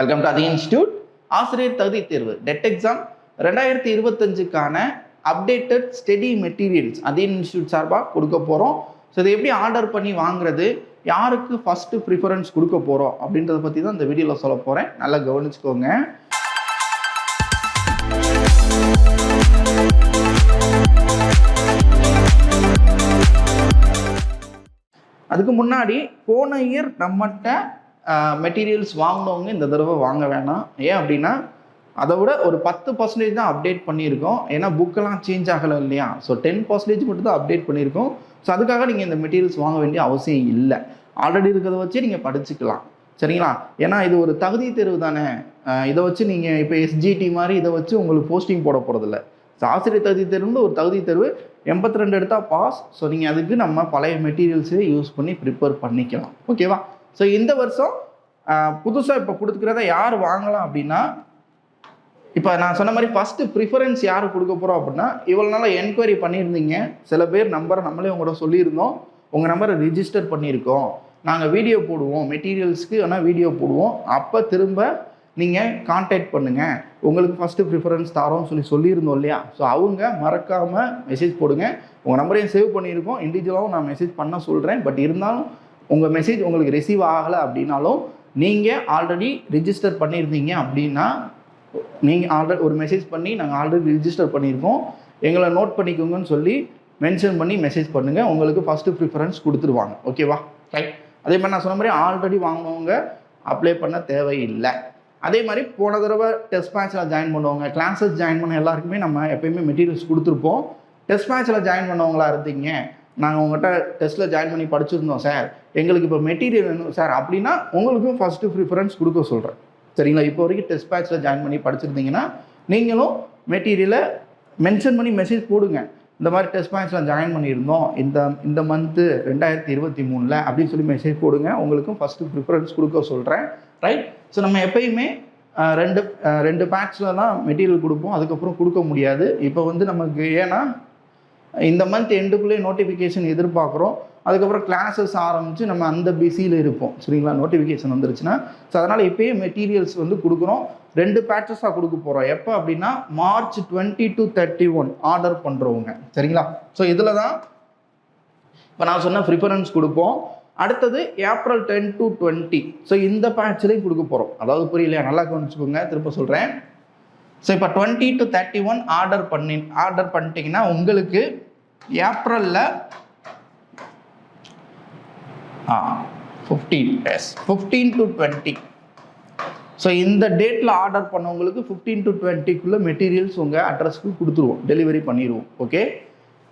Welcome to அதி institute ஆசிரியர் தகுதி தேர்வு டெட் எக்ஸாம் ரெண்டாயிரத்தி இருபத்தஞ்சுக்கான அப்டேட்டட் ஸ்டெடி மெட்டீரியல்ஸ் அதே இன்ஸ்டியூட் சார்பாக கொடுக்க போகிறோம் ஸோ இதை எப்படி ஆர்டர் பண்ணி வாங்குறது? யாருக்கு ஃபஸ்ட்டு ப்ரிஃபரன்ஸ் கொடுக்க போகிறோம் அப்படின்றத பற்றி தான் இந்த வீடியோவில் சொல்ல போகிறேன் நல்லா கவனிச்சுக்கோங்க. அதுக்கு முன்னாடி போன இயர் நம்மகிட்ட மெட்டீரியல்ஸ் வாங்கினவங்க இந்த தடவை வாங்க வேணாம். ஏன் அப்படின்னா அதை விட ஒரு பத்து பர்சன்டேஜ் தான் அப்டேட் பண்ணியிருக்கோம். ஏன்னா புக்கெல்லாம் சேஞ்ச் ஆகலை இல்லையா? ஸோ டென் பர்சன்டேஜ் மட்டும் தான் அப்டேட் பண்ணியிருக்கோம். ஸோ அதுக்காக நீங்கள் இந்த மெட்டீரியல்ஸ் வாங்க வேண்டிய அவசியம் இல்லை. ஆல்ரெடி இருக்கிறத வச்சு நீங்கள் படிச்சுக்கலாம். சரிங்களா? ஏன்னா இது ஒரு தகுதி தேர்வு தானே. இதை வச்சு நீங்கள் இப்போ எஸ்ஜிடி மாதிரி இதை வச்சு உங்களுக்கு போஸ்டிங் போட போகிறதில்ல ஸோ ஆசிரியர் தகுதி தேர்வுன்னு ஒரு தகுதி தேர்வு எண்பத்தி ரெண்டு எடுத்தால் பாஸ் ஸோ நீங்கள் அதுக்கு நம்ம பழைய மெட்டீரியல்ஸே யூஸ் பண்ணி ப்ரிப்பேர் பண்ணிக்கலாம். ஓகேவா ஸோ இந்த வருஷம் புதுசாக இப்போ கொடுத்துக்கிறத யார் வாங்கலாம் அப்படின்னா இப்போ நான் சொன்ன மாதிரி ஃபஸ்ட்டு ப்ரிஃபரன்ஸ் யார் கொடுக்க போகிறோம் அப்படின்னா இவ்வளோ நாளாக என்கொயரி பண்ணியிருந்தீங்க. சில பேர் நம்பரை நம்மளே உங்கள்கிட்ட சொல்லியிருந்தோம். உங்கள் நம்பரை ரிஜிஸ்டர் பண்ணியிருக்கோம். நாங்கள் வீடியோ போடுவோம் மெட்டீரியல்ஸ்க்கு ஆனால் வீடியோ போடுவோம். அப்போ திரும்ப நீங்கள் காண்டாக்ட் பண்ணுங்கள் உங்களுக்கு ஃபஸ்ட்டு ப்ரிஃபரன்ஸ் தரோம்னு சொல்லி சொல்லியிருந்தோம் இல்லையா? ஸோ அவங்க மறக்காமல் மெசேஜ் போடுங்க. உங்கள் நம்பரையும் சேவ் பண்ணியிருக்கோம். இண்டிவிஜுவலாகவும் நான் மெசேஜ் பண்ண சொல்கிறேன் பட் இருந்தாலும் உங்கள் மெசேஜ் உங்களுக்கு ரிசீவ் ஆகலை அப்படின்னாலும் நீங்கள் ஆல்ரெடி ரிஜிஸ்டர் பண்ணியிருந்தீங்க அப்படின்னா நீங்கள் ஆல்ரெடி ஒரு மெசேஜ் பண்ணி நாங்கள் ஆல்ரெடி ரிஜிஸ்டர் பண்ணியிருக்கோம். எங்களை நோட் பண்ணிக்கோங்கன்னு சொல்லி மென்ஷன் பண்ணி மெசேஜ் பண்ணுங்கள் உங்களுக்கு ஃபஸ்ட்டு ப்ரிஃபரன்ஸ் கொடுத்துருவாங்க. ஓகேவா ரைட் அதே மாதிரி நான் சொன்ன மாதிரி ஆல்ரெடி வாங்கினவங்க அப்ளை பண்ண தேவையில்லை. அதே மாதிரி போன தடவை டெஸ்ட் மேட்ச்சில் ஜாயின் பண்ணுவாங்க கிளாஸஸ் ஜாயின் பண்ண எல்லாருக்குமே நம்ம எப்பயுமே மெட்டீரியல்ஸ் கொடுத்துருப்போம். டெஸ்ட் மேட்ச்சில் ஜாயின் பண்ணவங்களா இருந்தீங்க. நாங்கள் உங்கள்கிட்ட டெஸ்ட்டில் ஜாயின் பண்ணி படிச்சிருந்தோம் சார் எங்களுக்கு இப்போ மெட்டீரியல் வேணும் சார் அப்படின்னா உங்களுக்கும் ஃபஸ்ட்டு ப்ரிஃபரன்ஸ் கொடுக்க சொல்கிறேன் சரிங்களா? இப்போ வரைக்கும் டெஸ்ட் பேட்சில் ஜாயின் பண்ணி படிச்சிருந்தீங்கன்னா நீங்களும் மெட்டீரியலை மென்ஷன் பண்ணி மெசேஜ் போடுங்க. இந்த மாதிரி டெஸ்ட் பேட்சில் ஜாயின் பண்ணியிருந்தோம் இந்த இந்த மந்த்து ரெண்டாயிரத்தி இருபத்தி மூணில் அப்படின்னு சொல்லி மெசேஜ் போடுங்க. உங்களுக்கும் ஃபஸ்ட்டு ப்ரிஃபரன்ஸ் கொடுக்க சொல்கிறேன் ரைட் ஸோ நம்ம எப்பயுமே ரெண்டு ரெண்டு பேட்சில் தான் மெட்டீரியல் கொடுப்போம். அதுக்கப்புறம் கொடுக்க முடியாது. இப்போ வந்து நமக்கு ஏன்னா இந்த மந்த் எண்டுக்குள்ளே நோட்டிஃபிகேஷன் எதிர்பார்க்குறோம். அதுக்கப்புறம் கிளாஸஸ் ஆரம்பித்து நம்ம அந்த பிஸியில் இருப்போம். சரிங்களா? நோட்டிஃபிகேஷன் வந்துருச்சுன்னா. ஸோ அதனால் இப்போயே மெட்டீரியல்ஸ் வந்து கொடுக்குறோம். ரெண்டு பேட்சஸாக கொடுக்க போகிறோம் எப்போ அப்படின்னா March twenty to thirty one order பண்ணுறவங்க சரிங்களா? ஸோ இதில் தான் இப்போ நான் சொன்ன ப்ரிஃபரன்ஸ் கொடுப்போம். அடுத்தது April ten to twenty so இந்த பேட்ச்லேயும் கொடுக்க போகிறோம் அதாவது புரியலையா? நல்லா கவனிச்சுக்கோங்க. திரும்ப சொல்கிறேன் ஸோ இப்போ twenty to thirty one order பண்ணி ஆர்டர் பண்ணிட்டீங்கன்னா உங்களுக்கு ஏப்ரலில் ஆ ஃபிஃப்டீன் எஸ் ஃபிஃப்டீன் டு டுவெண்ட்டி ஸோ இந்த டேட்டில் ஆர்டர் பண்ணவங்களுக்கு ஃபிஃப்டீன் டு டுவெண்ட்டிக்குள்ளே மெட்டீரியல்ஸ் உங்கள் அட்ரஸ்க்கு கொடுத்துருவோம். டெலிவரி பண்ணிடுவோம் ஓகே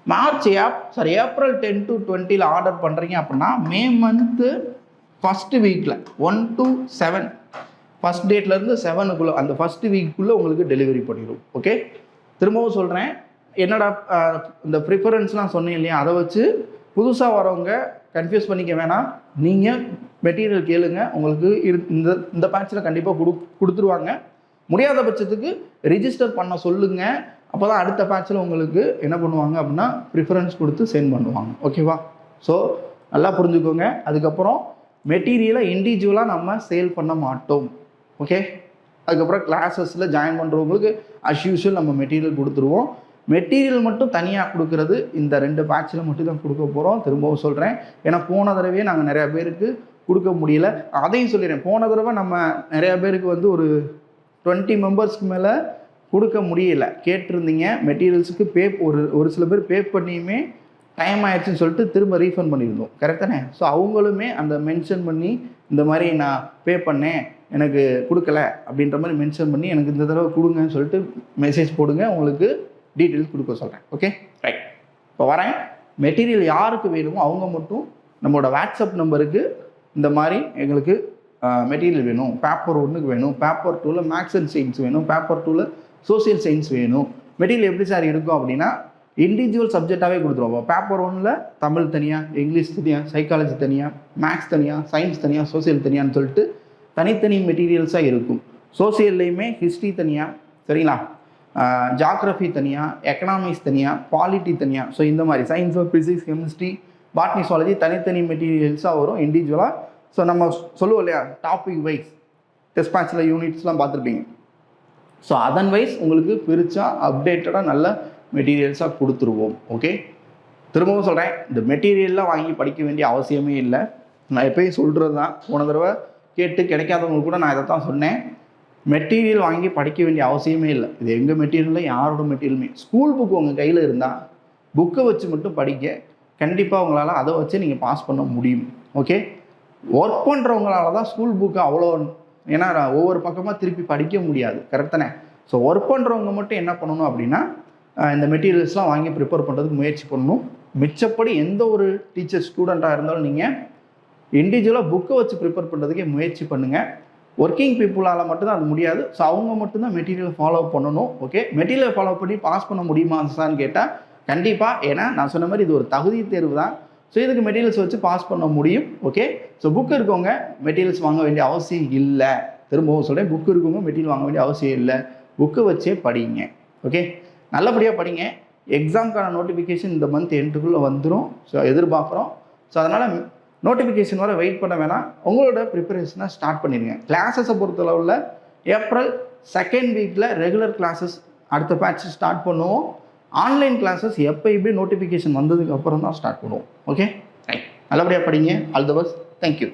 மார்ச் ஏப் சாரி ஏப்ரல் டென் டு டுவெண்ட்டியில் ஆர்டர் பண்ணுறீங்க அப்படின்னா மே மந்த்து ஃபஸ்ட்டு வீக்கில் ஒன் டு செவன் ஃபஸ்ட் டேட்லேருந்து செவனுக்குள்ளே அந்த ஃபஸ்ட் வீக்குள்ளே உங்களுக்கு டெலிவரி பண்ணிடும் ஓகே திரும்பவும் சொல்கிறேன் என்னடா இந்த ப்ரிஃபரன்ஸ்லாம் சொன்னேன் இல்லையா? அதை வச்சு புதுசாக வரவங்க கன்ஃபியூஸ் பண்ணிக்க வேணாம். நீங்கள் மெட்டீரியல் கேளுங்க. உங்களுக்கு இரு இந்த இந்த பேட்சில் கண்டிப்பாக கொடு கொடுத்துருவாங்க. முடியாத பட்சத்துக்கு ரிஜிஸ்டர் பண்ண சொல்லுங்கள் அப்போ தான் அடுத்த பேட்சில் உங்களுக்கு என்ன பண்ணுவாங்க அப்படின்னா ப்ரிஃபரன்ஸ் கொடுத்து சென்ட் பண்ணுவாங்க. ஓகேவா ஸோ நல்லா புரிஞ்சுக்கோங்க. அதுக்கப்புறம் மெட்டீரியலை இண்டிவிஜுவலாக நம்ம சேல் பண்ண மாட்டோம். ஓகே அதுக்கப்புறம் கிளாஸஸில் ஜாயின் பண்ணுறவங்களுக்கு அஸ் யூஷுவல் நம்ம மெட்டீரியல் கொடுத்துருவோம். மெட்டீரியல் மட்டும் தனியாக கொடுக்கறது இந்த ரெண்டு பேட்சில் மட்டும் தான் கொடுக்க போகிறோம் திரும்பவும் சொல்கிறேன் ஏன்னா போன தடவையே நாங்கள் நிறையா பேருக்கு கொடுக்க முடியல. அதையும் சொல்லிடுறேன். போன தடவை நம்ம நிறையா பேருக்கு வந்து ஒரு டுவெண்ட்டி மெம்பர்ஸ்க்கு மேலே கொடுக்க முடியல. கேட்டிருந்தீங்க. மெட்டீரியல்ஸுக்கு பே ஒரு ஒரு சில பேர் பே பண்ணியுமே டைம் ஆயிடுச்சுன்னு சொல்லிட்டு திரும்ப ரீஃபண்ட் பண்ணியிருந்தோம். கரெக்டானே ஸோ அவங்களுமே அந்த மென்ஷன் பண்ணி இந்த மாதிரி நான் பே பண்ணேன். எனக்கு கொடுக்கல அப்படின்ற மாதிரி மென்ஷன் பண்ணி எனக்கு இந்த தடவை கொடுங்கன்னு சொல்லிட்டு மெசேஜ் போடுங்க உங்களுக்கு டீட்டெயில்ஸ் கொடுக்க சொல்கிறேன் ஓகே ரைட் இப்போ வரேன். மெட்டீரியல் யாருக்கு வேணுமோ அவங்க மட்டும் நம்மளோட வாட்ஸ்அப் நம்பருக்கு இந்த மாதிரி எங்களுக்கு மெட்டீரியல் வேணும். பேப்பர் ஒன்றுக்கு வேணும். பேப்பர் டூவில் மேக்ஸ் அண்ட் சயின்ஸ் வேணும். பேப்பர் டூவில் சோசியல் சயின்ஸ் வேணும். மெட்டீரியல் எப்படி சார் இருக்கும் அப்படின்னா இண்டிவிஜுவல் சப்ஜெக்டாகவே கொடுத்துருவோம். பேப்பர் ஒன்றில் தமிழ் தனியாக இங்கிலீஷ் தனியாக சைக்காலஜி தனியாக மேக்ஸ் தனியாக சயின்ஸ் தனியாக சோசியல் தனியான்னு சொல்லிட்டு தனித்தனி மெட்டீரியல்ஸாக இருக்கும். சோசியல்லையுமே ஹிஸ்ட்ரி தனியாக சரிங்களா? ஜாக்ரஃபி தனியாக எக்கனாமிக்ஸ் தனியாக பாலிட்டி தனியாக ஸோ இந்த மாதிரி சயின்ஸோ ஃபிசிக்ஸ் கெமிஸ்ட்ரி பாட்னி சுவாலஜி தனித்தனி மெட்டீரியல்ஸாக வரும் இண்டிவிஜுவலாக ஸோ நம்ம சொல்லுவோம் இல்லையா? டாபிக் வைஸ் டெஸ்ட் பேட்சில் யூனிட்ஸ்லாம் பார்த்துருப்பீங்க. ஸோ அதன் வைஸ் உங்களுக்கு பிரித்தா அப்டேட்டடாக நல்ல மெட்டீரியல்ஸாக கொடுத்துருவோம். ஓகே திரும்பவும் சொல்கிறேன் இந்த மெட்டீரியல்லாம் வாங்கி படிக்க வேண்டிய அவசியமே இல்லை. நான் எப்பயும் சொல்கிறது தான் போன தடவை கேட்டு கிடைக்காதவங்க கூட நான் இதை தான் சொன்னேன். மெட்டீரியல் வாங்கி படிக்க வேண்டிய அவசியமே இல்லை. இது எங்கள் மெட்டீரியலில் யாரோட மெட்டீரியலுமே. ஸ்கூல் புக் உங்கள் கையில் இருந்தால் புக்கை வச்சு மட்டும் படிக்க கண்டிப்பாக உங்களால் அதை வச்சு நீங்கள் பாஸ் பண்ண முடியும். ஓகே ஒர்க் பண்ணுறவங்களால தான் ஸ்கூல் புக்கு அவ்வளோ ஏன்னா ஒவ்வொரு பக்கமாக திருப்பி படிக்க முடியாது. கரெக்டானே ஸோ ஒர்க் பண்ணுறவங்க மட்டும் என்ன பண்ணணும் அப்படின்னா இந்த மெட்டீரியல்ஸ்லாம் வாங்கி ப்ரிப்பேர் பண்ணுறதுக்கு முயற்சி பண்ணணும். மிச்சப்படி எந்த ஒரு டீச்சர் ஸ்டூடெண்ட்டாக இருந்தாலும் நீங்கள் இண்டிவிஜுவலாக புக்கை வச்சு ப்ரிப்பேர் பண்ணுறதுக்கே முயற்சி பண்ணுங்கள் ஒர்க்கிங் பீப்புளால் மட்டும்தான் அது முடியாது. ஸோ அவங்க மட்டும்தான் மெட்டீரியல் ஃபாலோ பண்ணணும். ஓகே மெட்டீரியல் ஃபாலோ பண்ணி பாஸ் பண்ண முடியுமா சார்னு கேட்டால் கண்டிப்பாக ஏன்னா நான் சொன்ன மாதிரி இது ஒரு தகுதி தேர்வு தான். ஸோ இதுக்கு மெட்டீரியல்ஸ் வச்சு பாஸ் பண்ண முடியும். ஓகே ஸோ புக் இருக்கவங்க மெட்டீரியல்ஸ் வாங்க வேண்டிய அவசியம் இல்லை. திரும்பவும் சொல்கிறேன் புக் இருக்கவங்க மெட்டீரியல் வாங்க வேண்டிய அவசியம் இல்லை. புக்கு வச்சே படிங்க. ஓகே நல்லபடியாக படிங்க. எக்ஸாம்க்கான நோட்டிஃபிகேஷன் இந்த மந்த் எண்டுக்குள்ளே வந்துடும் ஸோ எதிர்பார்க்குறோம். ஸோ அதனால் நோட்டிஃபிகேஷன் வர வெயிட் பண்ண வேணாம். உங்களோட ப்ரிப்பரேஷனை ஸ்டார்ட் பண்ணிடுங்க. கிளாஸஸை பொறுத்தளவில் ஏப்ரல் செகண்ட் வீக்கில் ரெகுலர் கிளாஸஸ் அடுத்த பேட்ச் ஸ்டார்ட் பண்ணுவோம். ஆன்லைன் கிளாஸஸ் எப்பயுமே நோட்டிஃபிகேஷன் வந்ததுக்கு அப்புறம் தான் ஸ்டார்ட் பண்ணுவோம். ஓகே ரைட் நல்லபடியாக படிங்க. All the best thank you